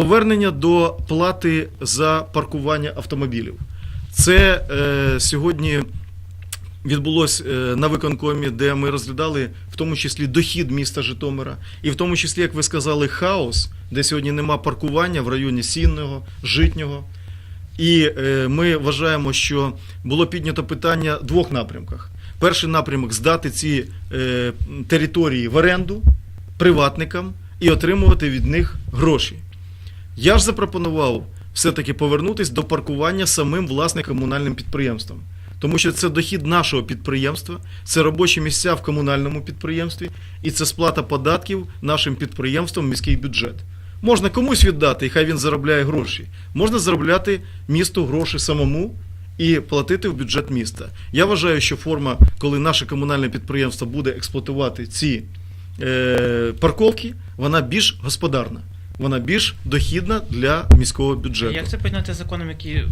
Повернення до плати за паркування автомобілів. Це е, сьогодні відбулось е, на виконкомі, де ми розглядали в тому числі дохід міста Житомира, і в тому числі, як ви сказали, хаос, де сьогодні нема паркування в районі Сінного, Житнього. І е, ми вважаємо, що було піднято питання в двох напрямках. Перший напрямок здати ці е, території в оренду приватникам і отримувати від них гроші. Я ж запропонував все-таки повернутися до паркування самим власним комунальним підприємством. Тому що це дохід нашого підприємства, це робочі місця в комунальному підприємстві і це сплата податків нашим підприємствам міський бюджет. Можна комусь віддати, і хай він заробляє гроші. Можна заробляти місту гроші самому і платити в бюджет міста. Я вважаю, що форма, коли наше комунальне підприємство буде експлуатувати ці е, парковки, вона більш господарна, вона більш дохідна для міського бюджету. Як це поєднати з законом, який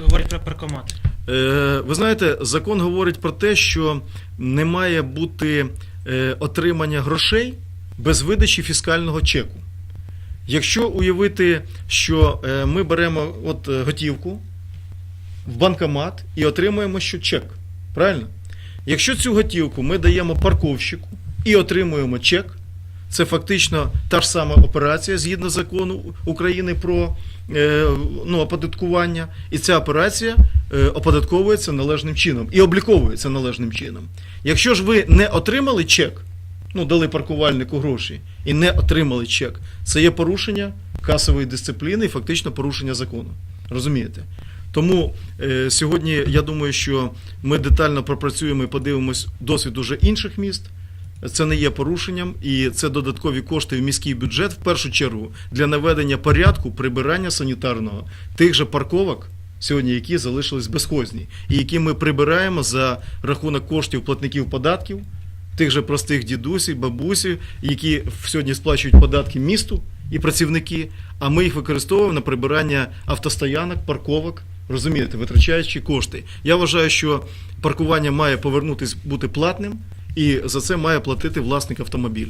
говорить про паркомат? Е, ви знаєте, закон говорить про те, що не має бути е, отримання грошей без видачі фіскального чеку. Якщо уявити, що е, ми беремо от е, готівку в банкомат і отримуємо що чек, правильно? Якщо цю готівку ми даємо парковщику і отримуємо чек, це фактично та ж сама операція згідно закону України про е, ну, оподаткування, і ця операція е, оподатковується належним чином і обліковується належним чином. Якщо ж ви не отримали чек, ну дали паркувальнику гроші і не отримали чек, це є порушення касової дисципліни і фактично порушення закону. Розумієте? Тому е, сьогодні я думаю, що ми детально пропрацюємо і подивимось досвід уже інших міст. Це не є порушенням, і це додаткові кошти в міський бюджет в першу чергу для наведення порядку прибирання санітарного тих же парковок, сьогодні які залишились безхозні, і які ми прибираємо за рахунок коштів платників податків, тих же простих дідусів, бабусів, які сьогодні сплачують податки місту і працівники. А ми їх використовуємо на прибирання автостоянок, парковок. Розумієте, витрачаючи кошти. Я вважаю, що паркування має повернутися бути платним, і за це має платити власник автомобіля.